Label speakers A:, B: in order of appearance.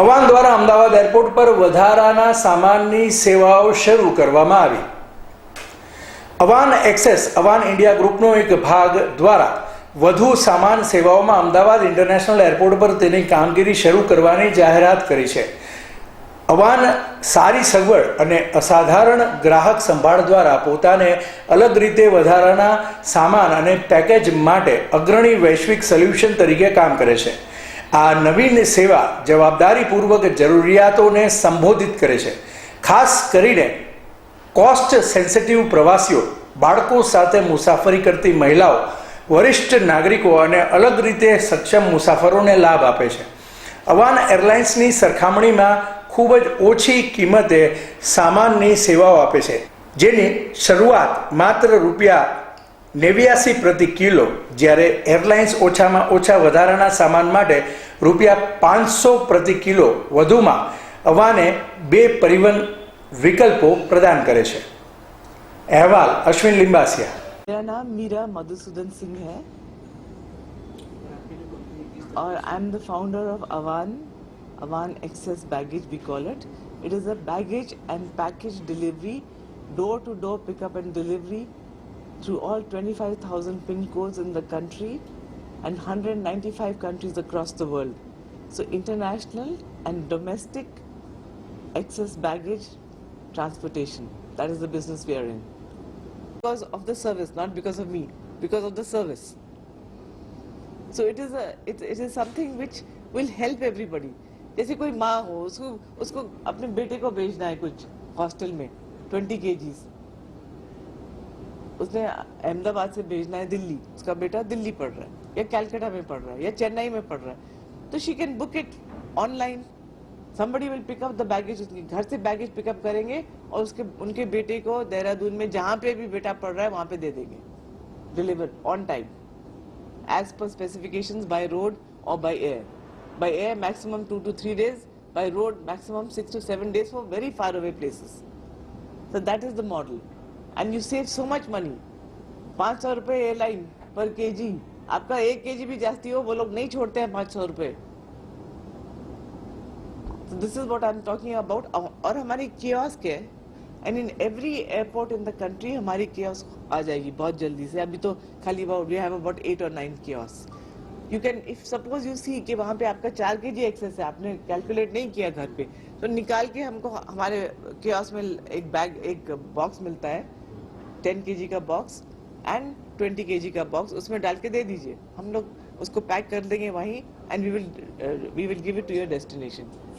A: અવાન દ્વારા અમદાવાદ એરપોર્ટ પર વધારાના સામાનની સેવાઓ શરૂ કરવામાં આવી અવાન એક્સેસ અવાન ઇન્ડિયા ગ્રુપનો એક ભાગ દ્વારા વધુ સામાન સેવાઓમાં અમદાવાદ ઇન્ટરનેશનલ એરપોર્ટ પર તેની કામગીરી શરૂ કરવાની જાહેરાત કરી છે અવાન સારી સગવડ અને અસાધારણ ગ્રાહક સંભાળ દ્વારા પોતાને અલગ રીતે વધારાના સામાન અને પેકેજ માટે અગ્રણી વૈશ્વિક સોલ્યુશન તરીકે કામ કરે છે આ નવીન સેવા જવાબદારીપૂર્વક જરૂરિયાતોને સંબોધિત કરે છે ખાસ કરીને કોસ્ટ સેન્સિટિવ પ્રવાસીઓ બાળકો સાથે મુસાફરી કરતી મહિલાઓ વરિષ્ઠ નાગરિકો અને અલગ રીતે સક્ષમ મુસાફરોને લાભ આપે છે અવાન એરલાઇન્સની સરખામણીમાં ખૂબ જ ઓછી કિંમતે સામાનની સેવાઓ આપે છે જેની શરૂઆત માત્ર રૂપિયા નેવ્યાસી પ્રતિ કિલો જ્યારે એરલાઇન્સ ઓછામાં ઓછા વધારાના સામાન માટે રૂપિયા પાંચસો પ્રતિ કિલો વધુમાં અવાને બે પરિવહન વિકલ્પો પ્રદાન કરે છે અહેવાલ અશ્વિન લિંબાસિયા
B: मेरा नाम मीरा मधुसूदन सिंह है और I am the founder of Avaan Avaan excess baggage we call it it is a baggage and package delivery door to door pickup and delivery through all 25,000 pin codes in the country and 195 countries across the world. So international and domestic excess baggage transportation. That is the business we are in. Because of the service, not because of me, because of the service. So it is a it, it is something which will help everybody. जैसे कोई माँ हो उसको उसको अपने बेटे को भेजना है कुछ हॉस्टल में 20 केजीज़ उसने अहमदाबाद से भेजना है दिल्ली उसका बेटा दिल्ली पढ़ रहा है या कैलकटा में पढ़ रहा है या चेन्नई में पढ़ रहा है तो she can book it online somebody will pick up the baggage उसकी घर से बैगेज पिकअप करेंगे और उसके उनके बेटे को देहरादून में जहां पे भी बेटा पढ़ रहा है वहां पे दे देंगे deliver on time as per specification by road और by air by air maximum two to three days by road maximum six to seven days for very far away places so that is the model and you save so much money. पाँच सौ रुपये airline पर के जी आपका एक के जी भी जाती हो वो लोग नहीं छोड़ते हैं पाँच सौ रुपये this is what I'm talking about और हमारी कियोस्क है and in every airport in the country हमारी कियोस्क आ जाएगी बहुत जल्दी से अभी तो खाली वी हैव अबाउट एट और nine you can if suppose you see कि वहाँ पे आपका चार के जी एक्सेस है आपने कैलकुलेट नहीं किया घर पे तो निकाल के हमको हमारे क्योस में एक बैग एक बॉक्स मिलता है टेन के का बॉक्स एंड ट्वेंटी के का बॉक्स उसमें डाल के दे दीजिए हम लोग उसको पैक कर देंगे वहीं and we will we will give it to your destination